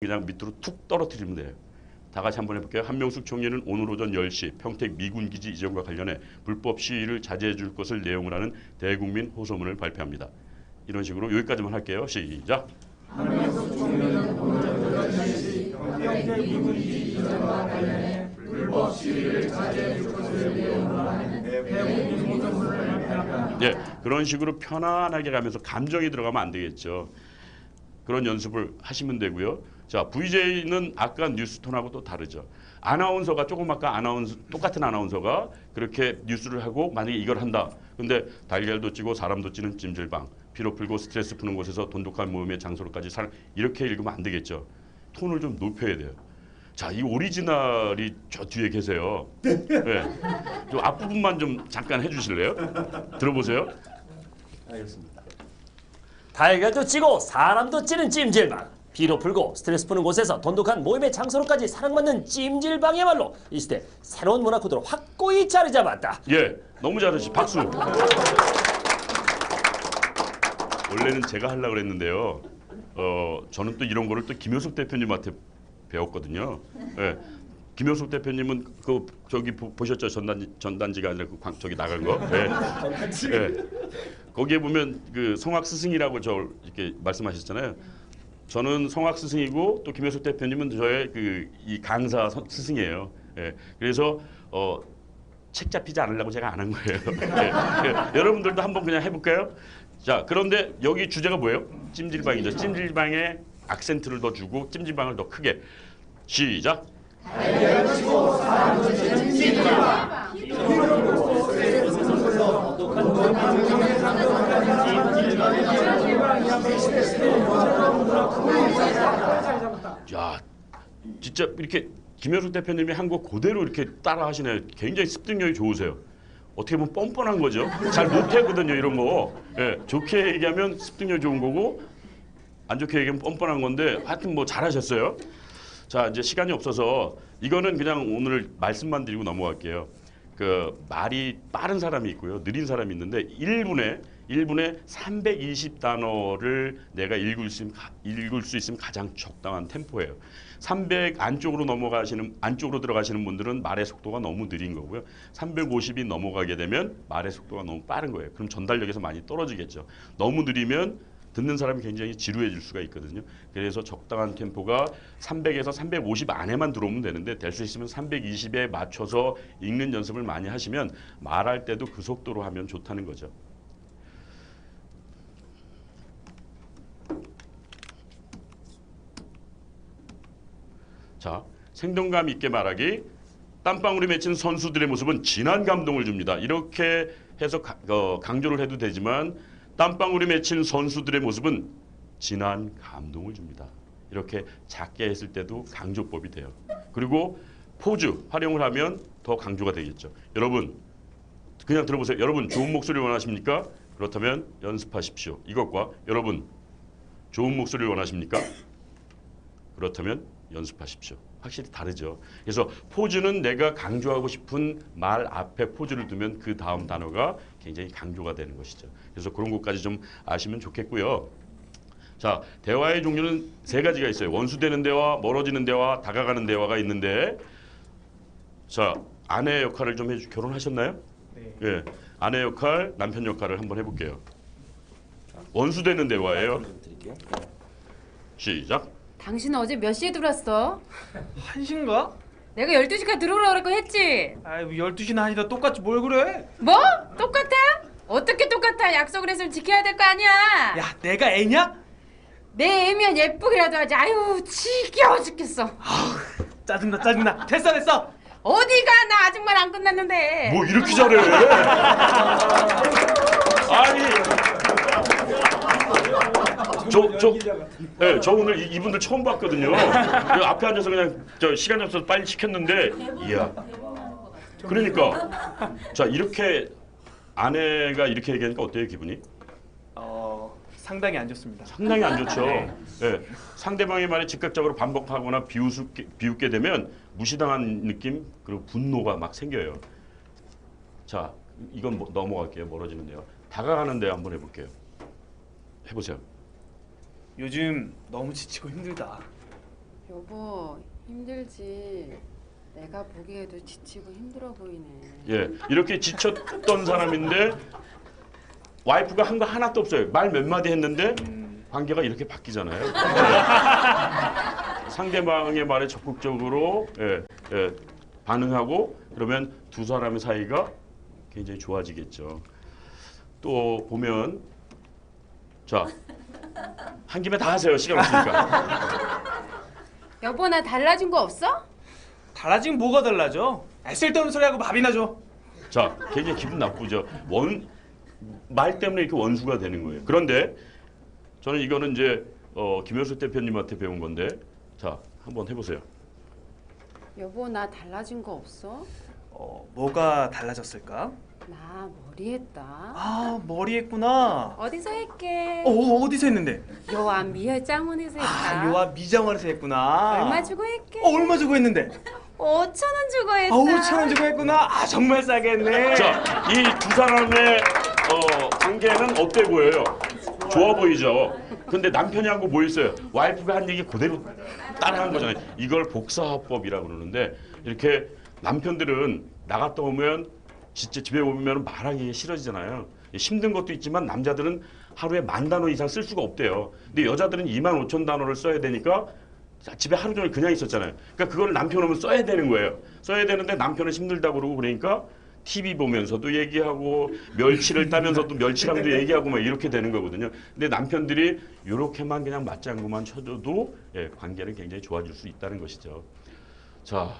그냥 밑으로 툭 떨어뜨리면 돼요. 다 같이 한번 해볼게요. 한명숙 총리는 오늘 오전 10시 평택 미군 기지 이전과 관련해 불법 시위를 자제해 줄 것을 내용을 하는 대국민 호소문을 발표합니다. 이런 식으로 여기까지만 할게요. 시작. 예, 그런 식으로 편안하게 가면서 감정이 들어가면 안 되겠죠. 그런 연습을 하시면 되고요. 자, VJ는 아까 뉴스톤하고 또 다르죠. 아나운서가 조금 아까 아나운서 똑같은 아나운서가 그렇게 뉴스를 하고 만약에 이걸 한다. 근데 달걀도 찌고 사람도 찌는 찜질방. 피로 풀고 스트레스 푸는 곳에서 돈독한 모임의 장소로까지 살 이렇게 읽으면 안 되겠죠. 톤을 좀 높여야 돼요. 자, 이 오리지널이 저 뒤에 계세요. 네. 좀 앞부분만 좀 잠깐 해주실래요? 들어보세요. 알겠습니다. 달걀도 찌고 사람도 찌는 찜질방 피로 풀고 스트레스 푸는 곳에서 돈독한 모임의 장소로까지 사랑받는 찜질방이야말로 이 시대 새로운 문화 코드로 확고히 자리 잡았다 예, 너무 잘하시. 박수. 원래는 제가 하려고 그랬는데요. 어, 저는 또 이런 거를 또 김효숙 대표님한테 배웠거든요. 예. 김효숙 대표님은 그 저기 보, 보셨죠 전단지 전단지가 아니라 그 광, 저기 나간 거. 예. 예. 거기에 보면 그 성악 스승이라고 저 이렇게 말씀하셨잖아요. 저는 성악 스승이고 또 김효숙 대표님은 저의 그 이 강사 선- 스승이에요. 예. 그래서 어, 책 잡히지 않으려고 제가 안 한 거예요. 예. 예. 여러분들도 한번 그냥 해볼까요? 자, 그런데 여기 주제가 뭐예요? 찜질방이죠. 찜질방에 악센트를 더 주고 찜질방을 더 크게 시작. 야, 진짜 이렇게 김효숙 대표님이 한 거 그대로 이렇게 따라 하시네요. 굉장히 습득력이 좋으세요. 어떻게 보면 뻔뻔한 거죠. 잘 못하거든요, 이런 거. 예, 좋게 얘기하면 습득력 좋은 거고, 안 좋게 얘기하면 뻔뻔한 건데, 하여튼 뭐 잘하셨어요. 자, 이제 시간이 없어서 이거는 그냥 오늘 말씀만 드리고 넘어갈게요. 그 말이 빠른 사람이 있고요, 느린 사람이 있는데 1분에 1분에 320단어를 내가 읽을 수, 가- 읽을 수 있으면 가장 적당한 템포예요. 300 안쪽으로 넘어가시는 안쪽으로 들어가시는 분들은 말의 속도가 너무 느린 거고요. 350이 넘어가게 되면 말의 속도가 너무 빠른 거예요. 그럼 전달력에서 많이 떨어지겠죠. 너무 느리면 듣는 사람이 굉장히 지루해질 수가 있거든요. 그래서 적당한 템포가 300에서 350 안에만 들어오면 되는데 될 수 있으면 320에 맞춰서 읽는 연습을 많이 하시면 말할 때도 그 속도로 하면 좋다는 거죠. 자, 생동감 있게 말하기. 땀방울이 맺힌 선수들의 모습은 진한 감동을 줍니다. 이렇게 해서 가- 어, 강조를 해도 되지만 땀방울이 맺힌 선수들의 모습은 진한 감동을 줍니다. 이렇게 작게 했을 때도 강조법이 돼요. 그리고 포즈 활용을 하면 더 강조가 되겠죠. 여러분 그냥 들어보세요. 여러분 좋은 목소리 원하십니까? 그렇다면 연습하십시오. 이것과 여러분 좋은 목소리 원하십니까? 그렇다면 연습하십시오. 확실히 다르죠. 그래서 포즈는 내가 강조하고 싶은 말 앞에 포즈를 두면 그 다음 단어가 굉장히 강조가 되는 것이죠. 그래서 그런 것까지 좀 아시면 좋겠고요. 자, 대화의 종류는 세 가지가 있어요. 원수되는 대화, 멀어지는 대화, 다가가는 대화가 있는데 자, 아내 역할을 좀 해주 결혼하셨나요? 네. 예. 아내 역할, 남편 역할을 한번 해 볼게요. 원수되는 대화예요. 드릴게요. 시작. 당신 어제 몇 시에 들어왔어? 한신가? 내가 12시까지 들어오라고 그랬고 했지? 아이 12시나 아니다 똑같이 뭘 그래? 뭐? 똑같아? 어떻게 똑같아? 약속을 했으면 지켜야 될 거 아니야 야 내가 애냐? 내 애면 예쁘게라도 하지 아유 지겨워 죽겠어 짜증나 짜증나 됐어 됐어 어디가 나 아직 말 안 끝났는데 뭐 이렇게 잘해? 아니 저 저 네, 저 오늘 이- 이분들 처음 봤거든요. 그 앞에 앉아서 그냥 저 시간이 없어서 빨리 시켰는데 이야. 그러니까 자 이렇게 아내가 이렇게 얘기하니까 어때요 기분이? 어 상당히 안 좋습니다 상당히 안 좋죠. 예, 상대방의 말에 즉각적으로 반복하거나 비웃게, 비웃게 되면 무시당한 느낌 그리고 분노가 막 생겨요. 자, 이건 뭐- 넘어갈게요. 멀어지는데요. 다가가는데 한번 해볼게요. 해보세요. 요즘 너무 지치고 힘들다 여보 힘들지. 내가 보기에도 지치고 힘들어 보이네. 예, 이렇게 지쳤던 사람인데 와이프가 한 거 하나도 없어요. 말 몇 마디 했는데 관계가 이렇게 바뀌잖아요. 예. 상대방의 말에 적극적으로 예, 예, 반응하고 그러면 두 사람의 사이가 굉장히 좋아지겠죠. 또 보면 자. 한 김에 다 하세요. 시간 없으니까. 여보 나 달라진 거 없어? 달라지면 뭐가 달라져? 아, 쓸데없는 소리하고 밥이나 줘. 자, 굉장히 기분 나쁘죠. 원 말 때문에 이렇게 원수가 되는 거예요. 그런데 저는 이거는 이제 어, 김효수 대표님한테 배운 건데, 자, 한번 해보세요. 여보 나 달라진 거 없어? 어, 뭐가 달라졌을까? 나 머리 했다. 아, 머리 했구나. 어디서 했게? 어, 어디서 했는데? 요아 미혈 짱원에서 했다. 아, 요아 미장원에서 했구나. 얼마 주고 했게? 어, 얼마 주고 했는데? 5천 원 주고 했다. 아, 5천 원 주고 했구나. 아, 정말 싸게 했네. 자, 이 두 사람의 어, 관계는 어때 보여요? 좋아 보이죠. 근데 남편이 한 거 뭐 있어요? 와이프가 한 얘기 그대로 따라한 거잖아요. 이걸 복사화법이라고 그러는데 이렇게 남편들은 나갔다 오면 진짜 집에 오면 말하기 싫어지잖아요. 힘든 것도 있지만 남자들은 하루에 만 단어 이상 쓸 수가 없대요. 근데 여자들은 2만 5천 단어를 써야 되니까 자, 집에 하루 종일 그냥 있었잖아요. 그러니까 그걸 남편 오면 써야 되는 거예요. 써야 되는데 남편은 힘들다고 그러고 그러니까 TV 보면서도 얘기하고 멸치를 따면서도 멸치랑도 얘기하고 막 이렇게 되는 거거든요. 근데 남편들이 이렇게만 그냥 맞장구만 쳐줘도 예, 관계는 굉장히 좋아질 수 있다는 것이죠. 자,